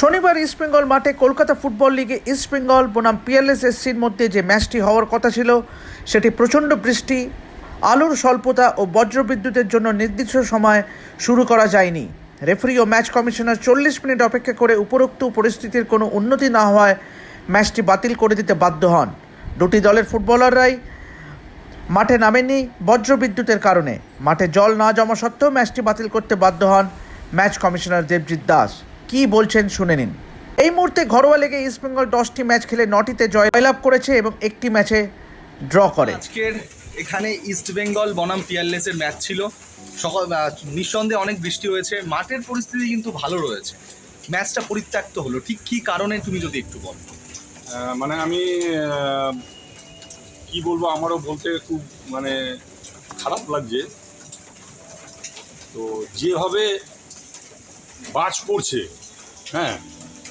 শনিবার ইস্টবেঙ্গল মাঠে কলকাতা ফুটবল লিগে ইস্টবেঙ্গল বনাম পিএলএস এসসির মধ্যে যে ম্যাচটি হওয়ার কথা ছিল, সেটি প্রচণ্ড বৃষ্টি, আলুর স্বল্পতা ও বজ্রবিদ্যুতের জন্য নির্দিষ্ট সময় শুরু করা যায়নি। রেফারি ও ম্যাচ কমিশনার চল্লিশ মিনিট অপেক্ষা করে উপরোক্ত পরিস্থিতির কোনো উন্নতি না হওয়ায় ম্যাচটি বাতিল করে দিতে বাধ্য হন। দুটি দলের ফুটবলাররাই মাঠে নামেনি বজ্রবিদ্যুতের কারণে। মাঠে জল না জমা সত্ত্বেও ম্যাচটি বাতিল করতে বাধ্য হন ম্যাচ কমিশনার দেবজিৎ দাস। কি বলছেন শুনে নিন। এই মুহূর্তে ঘরোয়া লেগে ইস্টবেঙ্গল দশটি ম্যাচ খেলে নটিতে জয়লাভ করেছে এবং একটি ম্যাচে ড্র করে। আজকের এখানে ইস্ট বেঙ্গল বনাম পিয়ারলেসের ম্যাচ ছিল। সকাল নিঃসন্দেহে অনেক বৃষ্টি হয়েছে। মাঠের পরিস্থিতি কিন্তু ভালো রয়েছে। ম্যাচটা পরিত্যক্ত হলো। ঠিক কী কারণে তুমি যদি একটু বলো? মানে আমি কি বলব আমারও বলতে খুব মানে খারাপ লাগছে। তো যেভাবে বাজ পড়ছে। হ্যাঁ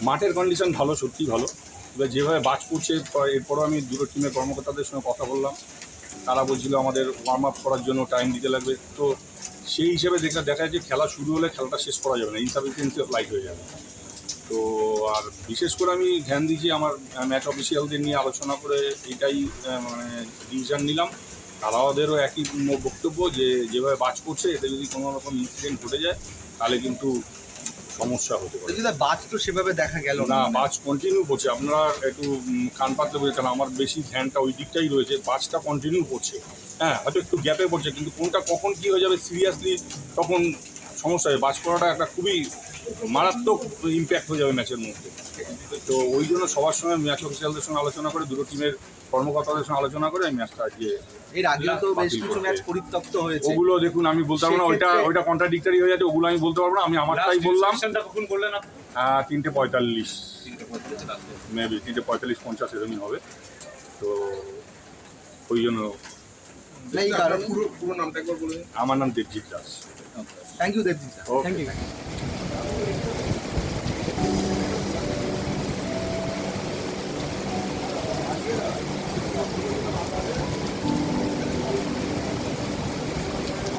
মাঠের কন্ডিশন ভালো, সত্যি ভালো। এবার যেভাবে বাজ পড়ছে এরপরও আমি দুটো টিমের কর্মকর্তাদের সঙ্গে কথা বললাম। তারা বলছিল আমাদের ওয়ার্ম আপ করার জন্য টাইম দিতে লাগবে। তো সেই হিসেবে দেখা দেখা যাচ্ছে, খেলা শুরু হলে খেলাটা শেষ করা যাবে না ইনসাফিসিয়েন্সি লাইট হয়ে যাবে। তো আর বিশেষ করে আমি ধ্যান দিয়েছি আমার ম্যাচ অফিসিয়ালদের নিয়ে আলোচনা করে এটাই মানে ডিসিশন নিলাম। তারাওদেরও একই বক্তব্য যে, যেভাবে বাজ করছে এতে যদি কোনো রকম ইনসিডেন্ট ঘটে যায়, তাহলে কিন্তু সমস্যা হতে পারে। যদি বাজ তো সেভাবে দেখা গেল না। বাজ কন্টিনিউ করছে আপনারা একটু কান পাতলে বুঝে কারণ আমার বেশি ধ্যানটা ওই দিকটাই রয়েছে। বাজটা কন্টিনিউ করছে হ্যাঁ হয়তো একটু গ্যাপে পড়ছে কিন্তু কোনটা কখন কী হয়ে যাবে সিরিয়াসলি তখন সমস্যা হবে। বাজ করাটা একটা খুবই মারাত্মক ইম্প্যাক্ট হয়ে যাবে ম্যাচের মধ্যে। তো ওই জন্য সবার সঙ্গে ম্যাচ অফিসিয়ালদের সঙ্গে আলোচনা করে দুটো টিমের কর্মকর্তাদের সঙ্গে আলোচনা করে এই ম্যাচটা আজকে এর আগেও তো বেশ কিছু ম্যাচ পরিত্যক্ত হয়েছে। ওগুলো দেখুন আমি বলতে পারব না ওইটা ওইটা কন্ট্রাডিক্টারি হয়ে যাচ্ছে ওগুলো আমি বলতে পারব না আমি আমারটাই বললাম। কখন করলেন তিনটে পঁয়তাল্লিশ। মেবি তিনটে পঁয়তাল্লিশ পঞ্চাশ এরকমই হবে। তো ওই জন্য আমার নাম Debjit Das. Thank you Debjit. Thank you